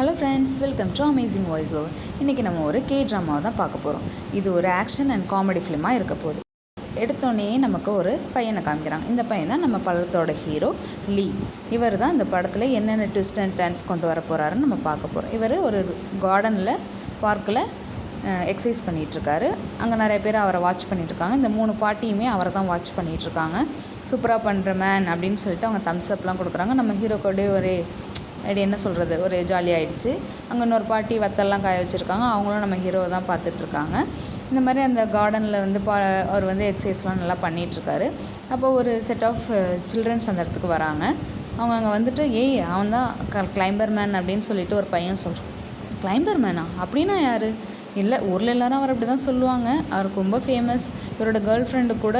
Hello friends welcome to amazing voice over இன்றைக்கி நம்ம ஒரு கே ட்ராமாவை தான் பார்க்க போகிறோம் இது ஒரு ஆக்ஷன் அண்ட் காமெடி ஃபிலிமாக இருக்க போகுது. எடுத்தோடனே நமக்கு ஒரு பையனை காமிக்கிறாங்க. இந்த பையன் தான் நம்ம படத்தோட ஹீரோ லீ இவர் தான் இந்த படத்தில் என்னென்ன ட்விஸ்ட் அண்ட் டர்ன்ஸ் கொண்டு வர போகிறாருன்னு நம்ம பார்க்க போகிறோம் இவர் ஒரு கார்டனில் பார்க்கில் எக்ஸசைஸ் பண்ணிகிட்ருக்காரு அங்கே நிறைய பேர் அவரை வாட்ச் பண்ணிகிட்ருக்காங்க இந்த மூணு பாட்டியுமே அவரை தான் வாட்ச் பண்ணிகிட்ருக்காங்க சூப்பராக பண்ணுற மேன் அப்படின்னு சொல்லிட்டு அவங்க தம்ஸ் அப்லாம் கொடுக்குறாங்க. நம்ம ஹீரோக்கோடே ஒரு அப்படி என்ன சொல்கிறது ஒரு ஜாலியாகிடுச்சு அங்கே இன்னொரு பாட்டி வத்தல்லாம் காய வச்சுருக்காங்க. அவங்களும் நம்ம ஹீரோ தான் பார்த்துட்ருக்காங்க. இந்த மாதிரி அந்த கார்டனில் வந்து பா அவர் வந்து எக்ஸசைஸ்லாம் நல்லா பண்ணிகிட்ருக்காரு அப்போ ஒரு செட் ஆஃப் சில்ட்ரன்ஸ் அந்த இடத்துக்கு வராங்க. அவங்க அங்கே வந்துட்டு ஏய் அவன் தான் க கிளைம்பர் மேன் அப்படின்னு சொல்லிட்டு ஒரு பையன் சொல்கிறான் கிளைம்பர் மேனா அப்படின்னா யார்? இல்லை ஊரில் எல்லோரும் அவர் அப்படி தான் சொல்லுவாங்க. அவருக்கு ரொம்ப ஃபேமஸ் இவரோட கேர்ள் ஃப்ரெண்டு கூட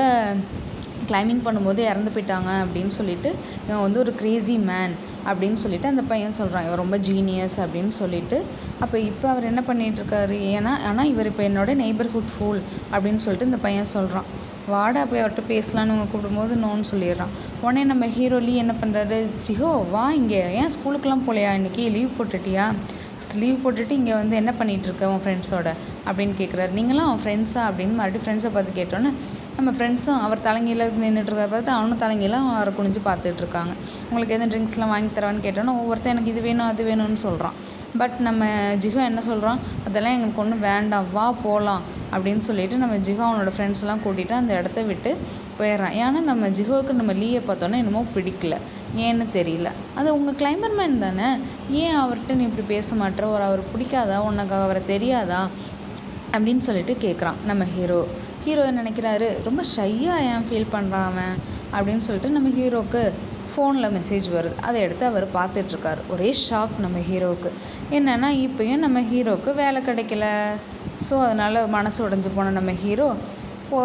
கிளைம்பிங் பண்ணும்போது இறந்து போயிட்டாங்க அப்படின்னு சொல்லிட்டு இவன் வந்து ஒரு க்ரேசி மேன் அப்படின்னு சொல்லிட்டு அந்த பையன் சொல்கிறான் இவன் ரொம்ப ஜீனியஸ் அப்படின்னு சொல்லிட்டு. அப்போ இப்போ அவர் என்ன பண்ணிகிட்ருக்காரு ஏன்னா ஆனால் இவர் இப்போ என்னோட நெய்பர்ஹுட் ஃபூல் அப்படின்னு சொல்லிட்டு இந்த பையன் சொல்கிறான் வாடா போய் அவர்கிட்ட பேசலான்னு இவங்க கூப்பிடும்போது நோன்னு சொல்லிடுறான். உடனே நம்ம ஹீரோலி என்ன பண்ணுறாரு ஜிஹோ வா இங்கே. ஏன் ஸ்கூலுக்கெலாம் போலையா? இன்றைக்கி லீவ் போட்டுட்டியா? லீவ் போட்டுட்டு இங்கே வந்து என்ன பண்ணிகிட்ருக்க உன் ஃப்ரெண்ட்ஸோட அப்படின்னு கேட்குறாரு நீங்களாம் அவன் ஃப்ரெண்ட்ஸா அப்படின்னு மறுபடியும் ஃப்ரெண்ட்ஸை பார்த்து கேட்டோன்னே நம்ம ஃப்ரெண்ட்ஸும் அவர் தலைங்கீழ நின்றுட்டுருக்க பார்த்துட்டு அவனும் தலைங்கீழ அவரை குனிஞ்சு பார்த்துட்ருக்காங்க. உங்களுக்கு எதுவும் ட்ரிங்க்ஸ்லாம் வாங்கி தரவான்னு கேட்டோன்னா ஒவ்வொருத்தர் எனக்கு இது வேணும் அது வேணும்னு சொல்கிறான் பட் நம்ம ஜிஹோ என்ன சொல்கிறான் அதெல்லாம் எங்களுக்கு ஒன்றும் வேண்டாம் வா போகலாம் அப்படின்னு சொல்லிட்டு நம்ம ஜிஹோ அவனோட ஃப்ரெண்ட்ஸ்லாம் கூட்டிகிட்டு அந்த இடத்த விட்டு போயிடுறான். ஏன்னா நம்ம ஜிஹோவுக்கு நம்ம லீயை பார்த்தோன்னா என்னமோ பிடிக்கல. ஏன்னு தெரியல. அது உங்கள் கிளைம்பர் மேன் தானே. ஏன் அவர்கிட்ட நீ இப்படி பேச மாட்டேற? ஒரு அவர் பிடிக்காதா? உனக்கு அவரை தெரியாதா? அப்படின்னு சொல்லிட்டு கேட்குறான் நம்ம ஹீரோ. ஹீரோ நினைக்கிறாரு? ரொம்ப ஷையாக ஏன் ஃபீல் பண்ணுறான் அவன்? அப்படின்னு சொல்லிட்டு நம்ம ஹீரோவுக்கு ஃபோனில் மெசேஜ் வருது. அதை எடுத்து அவர் பார்த்துட்ருக்காரு ஒரே ஷாக் நம்ம ஹீரோவுக்கு. என்னென்னா இப்போயும் நம்ம ஹீரோவுக்கு வேலை கிடைக்கல. ஸோ அதனால் மனசு உடஞ்சி போன நம்ம ஹீரோ போ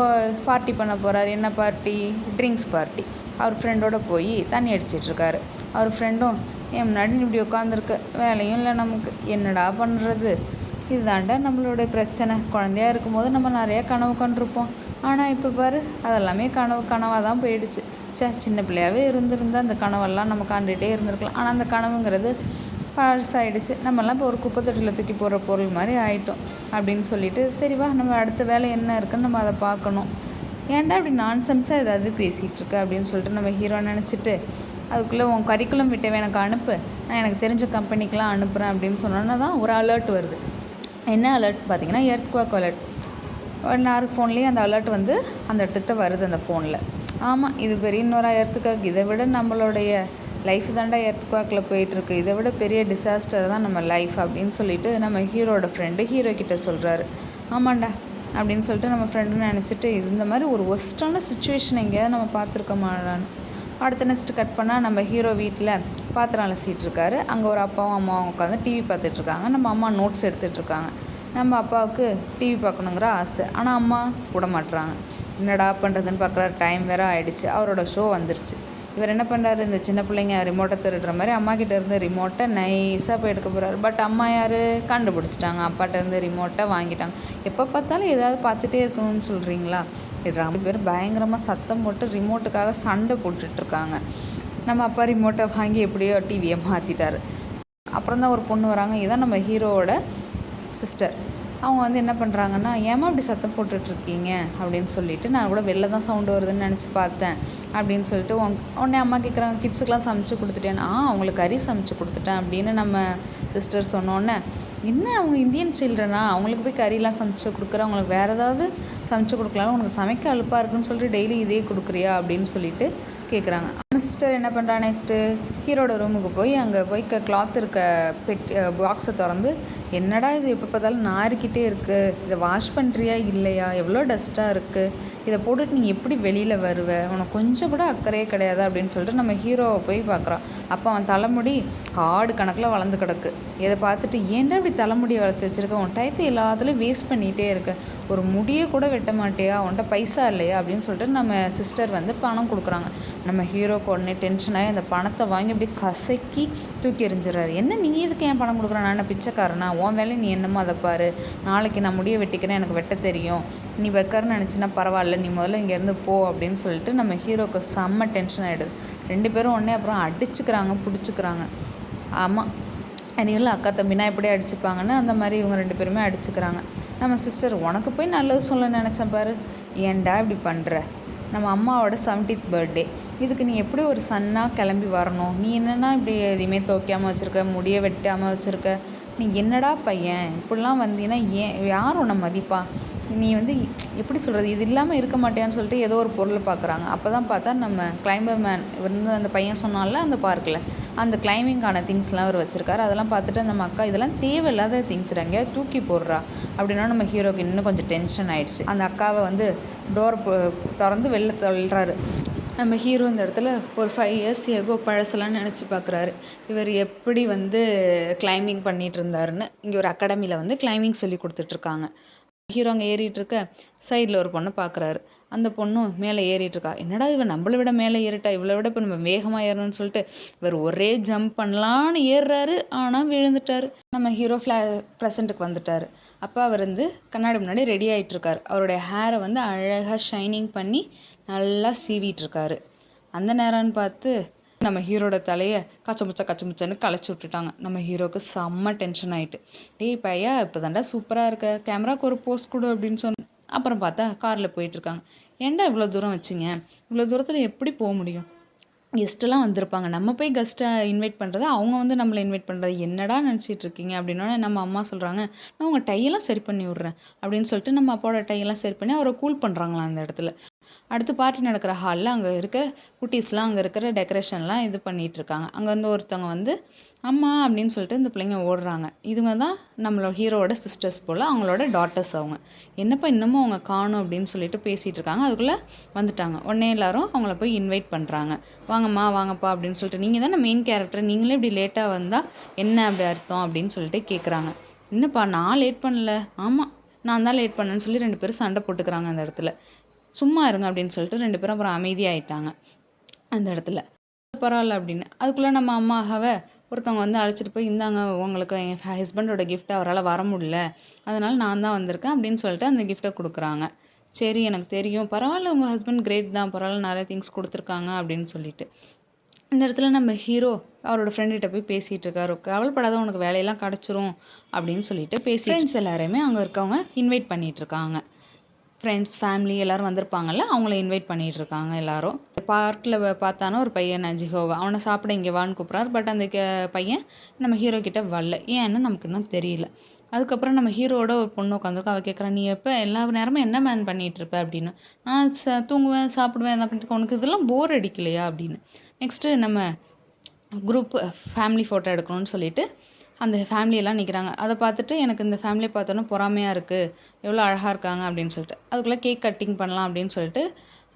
பார்ட்டி பண்ண போகிறார் என்ன பார்ட்டி ட்ரிங்க்ஸ் பார்ட்டி அவர் ஃப்ரெண்டோட போய் தண்ணி அடிச்சிட்ருக்காரு அவர் ஃப்ரெண்டும் என் முன்னாடி இப்படி உட்காந்துருக்கு வேலையும் இல்லை நமக்கு. என்னடா பண்ணுறது இதுதாண்டா நம்மளோட பிரச்சனை. குழந்தையா இருக்கும்போது நம்ம நிறையா கனவு கண்டிருப்போம். ஆனால் இப்போ பாரு அதெல்லாமே கனவு கனவாக தான் போயிடுச்சு. சே சின்ன பிள்ளையாகவே இருந்திருந்தா அந்த கனவெல்லாம் நம்ம காண்டுகிட்டே இருந்திருக்கலாம். ஆனால் அந்த கனவுங்கிறது பழசாயிடுச்சு. நம்மலாம் இப்போ ஒரு குப்பைத்தொட்டியில் தூக்கி போடுற பொருள் மாதிரி ஆயிட்டோம் அப்படின்னு சொல்லிட்டு சரி வா நம்ம அடுத்த வேலை என்ன இருக்குன்னு நம்ம அதை பார்க்கணும். ஏன்டா இப்படி நான்சென்ஸாக ஏதாவது பேசிகிட்டு அப்படின்னு சொல்லிட்டு நம்ம ஹீரோ நினச்சிட்டு அதுக்குள்ளே உன் கரிக்குலம் விட்டவே எனக்கு அனுப்பு. நான் எனக்கு தெரிஞ்ச கம்பெனிக்கெலாம் அனுப்புகிறேன் அப்படின்னு சொன்னோன்னா தான் ஒரு அலர்ட் வருது. என்ன அலர்ட் பார்த்தீங்கன்னா எர்த் குவாக் அலர்ட் எல்லார் ஃபோன்லேயும் அந்த அலர்ட் வந்து அந்த இடத்துக்கிட்ட வருது அந்த ஃபோனில் ஆமாம் இது பெரிய இன்னொரு எர்த்துக்காக் இதை விட நம்மளுடைய லைஃப் தாண்டா எர்த்குவாக்கில் போயிட்டுருக்கு. இதை விட பெரிய டிசாஸ்டர் தான் நம்ம லைஃப் அப்படின்னு சொல்லிட்டு நம்ம ஹீரோட ஃப்ரெண்டு ஹீரோ கிட்ட சொல்கிறாரு ஆமாண்டா அப்படின்னு சொல்லிட்டு நம்ம ஃப்ரெண்டு நினச்சிட்டு இந்த மாதிரி ஒரு ஒஸ்ட்டான சுச்சுவேஷன் எங்கேயாவது நம்ம பார்த்துருக்கோமாடான்னு அடுத்த நெக்ஸ்ட் கட் பண்ணால் நம்ம ஹீரோ வீட்டில் பாத்திரம் அலசிட்டு இருக்காரு அங்கே ஒரு அப்பாவும் அம்மாவும் உட்காந்து டிவி பார்த்துட்ருக்காங்க நம்ம அம்மா நோட்ஸ் எடுத்துகிட்ருக்காங்க நம்ம அப்பாவுக்கு டிவி பார்க்கணுங்கிற ஆசை. ஆனால் அம்மா விட மாட்டுறாங்க என்னடா பண்ணுறதுன்னு பார்க்குறாரு டைம் வேறு ஆயிடுச்சு. அவரோட ஷோ வந்துருச்சு. இவர் என்ன பண்ணுறாரு இந்த சின்ன பிள்ளைங்க ரிமோட்டை திருடுற மாதிரி அம்மா கிட்ட இருந்து ரிமோட்டை நைஸாக போய் எடுக்க போகிறாரு பட் அம்மா யார்? கண்டுபிடிச்சிட்டாங்க. அப்பாட்ட இருந்து ரிமோட்டை வாங்கிட்டாங்க. எப்போ பார்த்தாலும் ஏதாவது பார்த்துட்டே இருக்கணும்னு சொல்கிறீங்களா ரெண்டு பேர் பயங்கரமாக சத்தம் போட்டு ரிமோட்டுக்காக சண்டை போட்டுட்ருக்காங்க நம்ம அப்பா ரிமோட்டை வாங்கி எப்படியோ டிவியை மாற்றிட்டாரு அப்புறம் தான் ஒரு பொண்ணு வராங்க. இதுதான் நம்ம ஹீரோவோட சிஸ்டர் அவங்க வந்து என்ன பண்ணுறாங்கன்னா ஏமா அப்படி சத்தம் போட்டுட்ருக்கீங்க? அப்படின்னு சொல்லிட்டு நான் கூட வெளில தான் சவுண்டு வருதுன்னு நினச்சி பார்த்தேன் அப்படின்னு சொல்லிட்டு உன் உடனே அம்மா கேட்குறாங்க கிட்ஸுக்கெலாம் சமைச்சு கொடுத்துட்டேன். ஆ அவங்களுக்கு கறி சமைச்சு கொடுத்துட்டேன். அப்படின்னு நம்ம சிஸ்டர் சொன்னோன்னே என்ன அவங்க இந்தியன் சில்ட்ரனா அவங்களுக்கு போய் கறிலாம் சமைச்சு கொடுக்குற? அவங்களுக்கு வேறு ஏதாவது சமைச்சு கொடுக்கலாம் உனக்கு சமைக்க அழுப்பாக இருக்குன்னு சொல்லிட்டு டெய்லி இதே கொடுக்குறியா? அப்படின்னு சொல்லிட்டு கேட்குறாங்க நம்ம சிஸ்டர் என்ன பண்ணுறா நெக்ஸ்ட்டு ஹீரோட ரூமுக்கு போய் அங்கே போய் க கிளாத் இருக்க பெட் பாக்ஸை திறந்து என்னடா இது? எப்போ பார்த்தாலும் நாரிக்கிட்டே இருக்குது இதை வாஷ் பண்ணுறியா இல்லையா? எவ்வளோ டஸ்ட்டாக இருக்குது இதை போட்டுட்டு நீ எப்படி வெளியில் வருவ? உனக்கு கொஞ்சம் கூட அக்கறையே கிடையாது அப்படின்னு சொல்லிட்டு நம்ம ஹீரோவை போய் பார்க்குறான் அப்போ அவன் தலைமுடி காடு கணக்கில் வளர்ந்து கிடக்கு. இதை பார்த்துட்டு ஏன்டா இப்படி தலைமுடியை வளர்த்து வச்சுருக்க? உன் டயத்தை எல்லாத்துலேயும் வேஸ்ட் பண்ணிகிட்டே இருக்க. ஒரு முடியை கூட வெட்ட மாட்டியா? உன்ட்ட பைசா இல்லையா? அப்படின்னு சொல்லிட்டு நம்ம சிஸ்டர் வந்து பணம் கொடுக்குறாங்க. நம்ம ஹீரோ எனக்கு உடனே டென்ஷன் ஆகி அந்த பணத்தை வாங்கி அப்படியே கசக்கி தூக்கி எறிஞ்சிடறாரு. என்ன நீ இதுக்கு ஏன் பணம் கொடுக்குற? நான் என்ன பிச்சைக்காரனா? உன் வேலை நீ என்னமோ அதை பாரு? நாளைக்கு நான் முடிய வெட்டிக்கிறேன் எனக்கு வெட்ட தெரியும். நீ வைக்கறன்னு நினச்சினா பரவாயில்ல நீ முதல்ல இங்கேருந்து போ அப்படின்னு சொல்லிட்டு நம்ம ஹீரோக்கு செம்ம டென்ஷன் ஆகிடுது ரெண்டு பேரும் உடனே அப்புறம் அடிச்சுக்கிறாங்க பிடிச்சிக்கிறாங்க. ஆமாம் அறிவில் அக்கா தம்பினா எப்படி அடிச்சுப்பாங்கன்னு அந்த மாதிரி இவங்க ரெண்டு பேருமே அடிச்சுக்கிறாங்க. நம்ம சிஸ்டர் உனக்கு போய் நல்லது சொல்ல நினச்சேன் பாரு. ஏன்டா இப்படி பண்ணுற நம்ம அம்மாவோட செவன்டீத் பர்த்டே இதுக்கு நீ எப்படி ஒரு சன்னாக கிளம்பி வரணும்? நீ என்னென்னா இப்படி எதையுமே துவைக்காமல் வச்சுருக்க முடிய வெட்டாமல் வச்சுருக்க? நீ என்னடா பையன்? இப்படிலாம் வந்தீங்கன்னா ஏன்? யார் உன்னை மதிப்பா? நீ வந்து எப்படி சொல்கிறது இது இல்லாமல் இருக்க மாட்டியான்னு சொல்லிட்டு ஏதோ ஒரு பொருள் பார்க்குறாங்க. அப்போ தான் பார்த்தா நம்ம கிளைம்பர் மேன் வந்து அந்த பையன் சொன்னால அந்த பார்க்கில் அந்த கிளைம்பிங்கான திங்ஸ்லாம் அவர் வச்சுருக்காரு. அதெல்லாம் பார்த்துட்டு நம்ம அக்கா இதெல்லாம் தேவையில்லாத திங்ஸ் எங்கேயாவது தூக்கி போடுறா? அப்படின்னா நம்ம ஹீரோக்கு இன்னும் கொஞ்சம் டென்ஷன் ஆயிடுச்சு. அந்த அக்காவை வந்து டோர் திறந்து வெளில தள்ளுறாரு. நம்ம ஹீரோ இந்த இடத்துல ஒரு ஃபைவ் இயர்ஸ் எகோ பழசெல்லாம் நினச்சி பார்க்குறாரு இவர் எப்படி வந்து கிளைம்பிங் பண்ணிகிட்டு இருந்தாருன்னு இங்கே ஒரு அகாடமியில் வந்து கிளைம்பிங் சொல்லி கொடுத்துட்ருக்காங்க ஹீரோ அங்கே ஏறிட்டு இருக்க சைடில் ஒரு பொண்ணை பார்க்குறாரு அந்த பொண்ணும் மேலே ஏறிட்டு இருக்கா. என்னடா இவன் நம்மளை விட மேலே ஏறிட்டா இவ்வளோ விட இப்போ நம்ம வேகமாக ஏறணும்னு சொல்லிட்டு இவர் ஒரே ஜம்ப் பண்ணலான்னு ஏறுறாரு ஆனால் விழுந்துட்டார். நம்ம ஹீரோ ஃப்ளா ப்ரெசண்ட்டுக்கு வந்துட்டார். அப்போ அவர் வந்து கண்ணாடி முன்னாடி ரெடி ஆகிட்டுருக்கார் அவருடைய ஹேரை வந்து அழகாக ஷைனிங் பண்ணி நல்லா சீவிட்டுருக்காரு. அந்த நேரம்னு பார்த்து நம்ம ஹீரோட தலையை கச்சமுச்சா கச்சமுச்சான்னு களைச்சி விட்டுட்டாங்க. நம்ம ஹீரோக்கு செம்ம டென்ஷன் ஆகிட்டு டேய் பையா இப்போ தாண்டா சூப்பராக இருக்க. கேமராக்கு ஒரு போஸ்ட் கொடு அப்படின்னு சொன்ன அப்புறம் பார்த்தா காரில் போயிட்டுருக்காங்க ஏன்டா இவ்வளோ தூரம் வச்சிங்க? இவ்வளோ தூரத்தில் எப்படி போக முடியும்? கெஸ்ட்டெல்லாம் வந்திருப்பாங்க. நம்ம போய் கெஸ்ட்டை இன்வைட் பண்ணுறது அவங்க வந்து நம்மளை இன்வைட் பண்ணுறது என்னடா நினச்சிட்டு இருக்கீங்க? அப்படின்னோடனே நம்ம அம்மா சொல்கிறாங்க நான் உங்கள் டையெல்லாம் சரி பண்ணி விட்றேன். அப்படின்னு சொல்லிட்டு நம்ம அப்பாவோட டையெல்லாம் சரி பண்ணி அவரை கூல் பண்ணுறாங்களா அந்த இடத்துல. அடுத்து பார்ட்டி நடக்கிற ஹாலில் அங்கே இருக்கிற குட்டீஸ்லாம் அங்கே இருக்கிற டெக்கரேஷன்லாம் இது பண்ணிகிட்ருக்காங்க அங்கே வந்து ஒருத்தவங்க வந்து அம்மா அப்படின்னு சொல்லிட்டு இந்த பிள்ளைங்க ஓடுறாங்க. இதுங்க தான் நம்மளோட ஹீரோவோட சிஸ்டர்ஸ் போல் அவங்களோட டாட்டர்ஸ் அவங்க. என்னப்பா இன்னமும் அவங்க காணும் அப்படின்னு சொல்லிட்டு பேசிகிட்டு இருக்காங்க அதுக்குள்ளே வந்துட்டாங்க. உடனே எல்லாரும் அவங்கள போய் இன்வைட் பண்ணுறாங்க வாங்கம்மா வாங்கப்பா அப்படின்னு சொல்லிட்டு நீங்கள் தானே மெயின் கேரக்டர் நீங்களே இப்படி லேட்டாக வந்தால் என்ன அப்படி அர்த்தம்? அப்படின்னு சொல்லிட்டு கேட்குறாங்க என்னப்பா நான் லேட் பண்ணல. ஆமாம் நான் தான் லேட் பண்ணேன்னு சொல்லி ரெண்டு பேரும் சண்டை போட்டுக்கிறாங்க அந்த இடத்துல. சும்மா இருங்க அப்படின்னு சொல்லிட்டு ரெண்டு பேரும் அப்புறம் அமைதியாகிட்டாங்க அந்த இடத்துல. பரவாயில்ல அப்படின்னு. அதுக்குள்ளே நம்ம அம்மாவை ஒருத்தவங்க வந்து அழைச்சிட்டு போய் இந்தாங்க உங்களுக்கு என் ஹஸ்பண்டோட கிஃப்ட் அவரால் வர முடியல. அதனால் நான் தான் வந்திருக்கேன் அப்படின்னு சொல்லிட்டு அந்த கிஃப்ட்டை கொடுக்குறாங்க. சரி எனக்கு தெரியும். பரவாயில்ல உங்கள் ஹஸ்பண்ட் கிரேட் தான். பரவாயில்ல நிறைய திங்ஸ் கொடுத்துருக்காங்க அப்படின்னு சொல்லிட்டு. இந்த இடத்துல நம்ம ஹீரோ அவரோட ஃப்ரெண்டுகிட்ட போய் பேசிகிட்டு இருக்காரு. கவலைப்படாத உனக்கு வேலையெல்லாம் கிடச்சிரும் அப்படின்னு சொல்லிட்டு பேசி ஃப்ரெண்ட்ஸ் எல்லாரையுமே அங்கே இருக்கவங்க இன்வைட் பண்ணிகிட்ருக்காங்க ஃப்ரெண்ட்ஸ் ஃபேமிலி எல்லோரும் வந்திருப்பாங்கல்ல அவங்கள இன்வைட் பண்ணிகிட்ருக்காங்க எல்லோரும். பார்க்கில் பார்த்தானா ஒரு பையன் ஜிஹோவை அவனை சாப்பிட இங்கே வான்னு கூப்பிட்றாரு. பட் அந்த பையன் நம்ம ஹீரோ கிட்டே வரல. ஏன்னு நமக்கு இன்னும் தெரியல. அதுக்கப்புறம் நம்ம ஹீரோட ஒரு பொண்ணு உட்காந்துருக்கோம் அவள் கேட்குறா நீ எப்போ எல்லா நேரமும் என்ன மேன் பண்ணிகிட்ருப்ப அப்படின்னு. நான் ச தூங்குவேன் சாப்பிடுவேன் என்ன பண்ணிட்டு உனக்கு இதெல்லாம் போர் அடிக்கலையா? அப்படின்னு. நெக்ஸ்ட்டு நம்ம குரூப் ஃபேமிலி ஃபோட்டோ எடுக்கணும்னு சொல்லிட்டு அந்த ஃபேமிலியெல்லாம் நிற்கிறாங்க அதை பார்த்துட்டு எனக்கு இந்த ஃபேமிலியை பார்த்தோன்னே பொறாமையாக இருக்குது எவ்வளோ அழகாக இருக்காங்க அப்படின்னு சொல்லிட்டு. அதுக்குள்ளே கேக் கட்டிங் பண்ணலாம் அப்படின்னு சொல்லிட்டு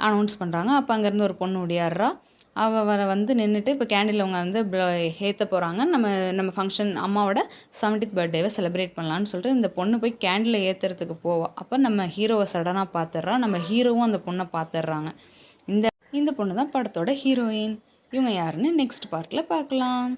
அனௌன்ஸ் பண்ணுறாங்க அப்போ அங்கேருந்து ஒரு பொண்ணு ஓடியாடுறா. அவளை வந்து நின்றுட்டு இப்போ கேண்டில் அவங்க வந்து ஏற்ற போகிறாங்க நம்ம நம்ம ஃபங்க்ஷன் அம்மாவோட செவன்டீத் பர்த்டேவை செலிப்ரேட் பண்ணலான்னு சொல்லிட்டு இந்த பொண்ணு போய் கேண்டில் ஏற்றுறதுக்கு போவோம் அப்போ நம்ம ஹீரோவை சடனாக பார்த்துட்றா நம்ம ஹீரோவும் அந்த பொண்ணை பார்த்துட்றாங்க இந்த இந்த பொண்ணு தான் படத்தோட ஹீரோயின் இவங்க யாருன்னு நெக்ஸ்ட் பார்ட்டில் பார்க்கலாம்.